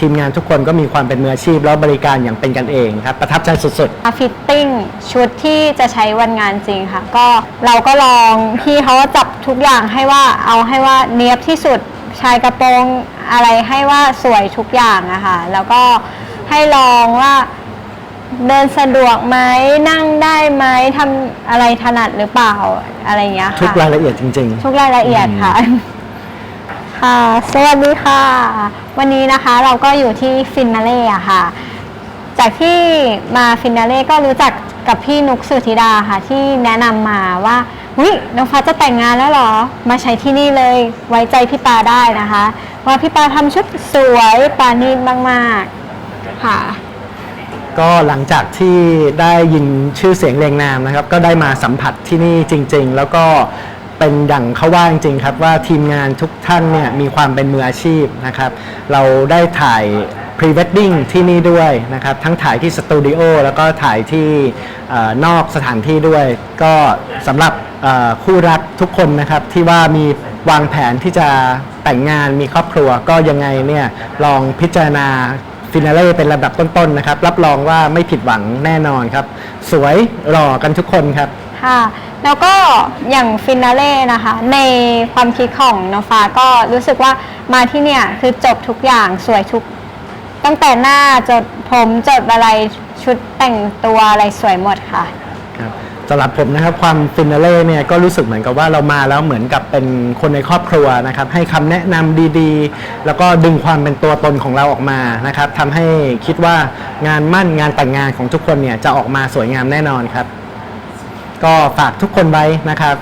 ทีมงานทุกคนก็มีความเป็นมืออาชีพ แล้วบริการอย่างเป็นกันเองครับ ประทับใจสุด ฟิตติ้งชุดที่จะใช้วันงานจริงค่ะ ก็เราก็ลองพี่เขาก็จับทุกอย่างให้ว่าเอาให้ว่าเนียบที่สุดชายกระโปรงอะไรให้ว่าสวยทุกอย่างอะค่ะ แล้วก็ให้ลองว่าเดินสะดวกไหมนั่งได้ไหมทำอะไรถนัดหรือเปล่าอะไรอย่างเงี้ยๆค่ะทุกรายละเอียดจริงทุกรายละเอียดค่ะ ค่ะ สวัสดีค่ะ วันนี้นะคะเราก็อยู่ที่ฟินาเล่อะค่ะ จากที่มาฟินาเล่ก็รู้จักกับพี่นุกสุธิดาค่ะ ที่แนะนำมาว่าวิน้องฟ้าจะแต่งงานแล้วเหรอ มาใช้ที่นี่เลยไว้ใจพี่ปาได้นะคะ ว่าพี่ปาทำชุดสวยปานีตมากๆค่ะ ก็หลังจากที่ได้ยินชื่อเสียงเรียงนามนะครับ ก็ได้มาสัมผัสที่นี่จริง ๆ แล้วก็ เป็นอย่างเขาว่าจริงๆครับว่าทีมงานทุกท่านเนี่ยมีความเป็นมืออาชีพนะครับเราได้ถ่ายพรีเวดดิ้งที่นี่ด้วยนะครับทั้งถ่ายที่สตูดิโอแล้วก็ถ่ายที่นอกสถานที่ด้วย ก็สำหรับคู่รักทุกคนนะครับที่ว่ามีวางแผนที่จะแต่งงานมีครอบครัวก็ยังไงเนี่ยลองพิจารณาฟินาเล่เป็นระดับต้นๆนะครับ รับรองว่าไม่ผิดหวังแน่นอนครับ สวยหล่อกันทุกคนครับ ค่ะ แล้วก็อย่างฟินาเล่นะคะ ในความคิดของน้องฟ้าก็รู้สึกว่ามาที่เนี่ยคือจบทุกอย่างสวยทุก ตั้งแต่หน้าจดผมจดอะไรชุดแต่งตัวอะไรสวยหมดค่ะ ครับสำหรับผมนะครับความฟินาเล่เนี่ยก็รู้สึกเหมือนกับว่าเรามาแล้วเหมือนกับเป็นคนในครอบครัวนะครับให้คำแนะนำดีๆ แล้วก็ดึงความเป็นตัวตนของเราออกมานะครับทำให้คิดว่างานมั่นงานแต่งงานของทุกคนเนี่ยจะออกมาสวยงามแน่นอนครับ ก็ฝากทุกคนไว้นะครับ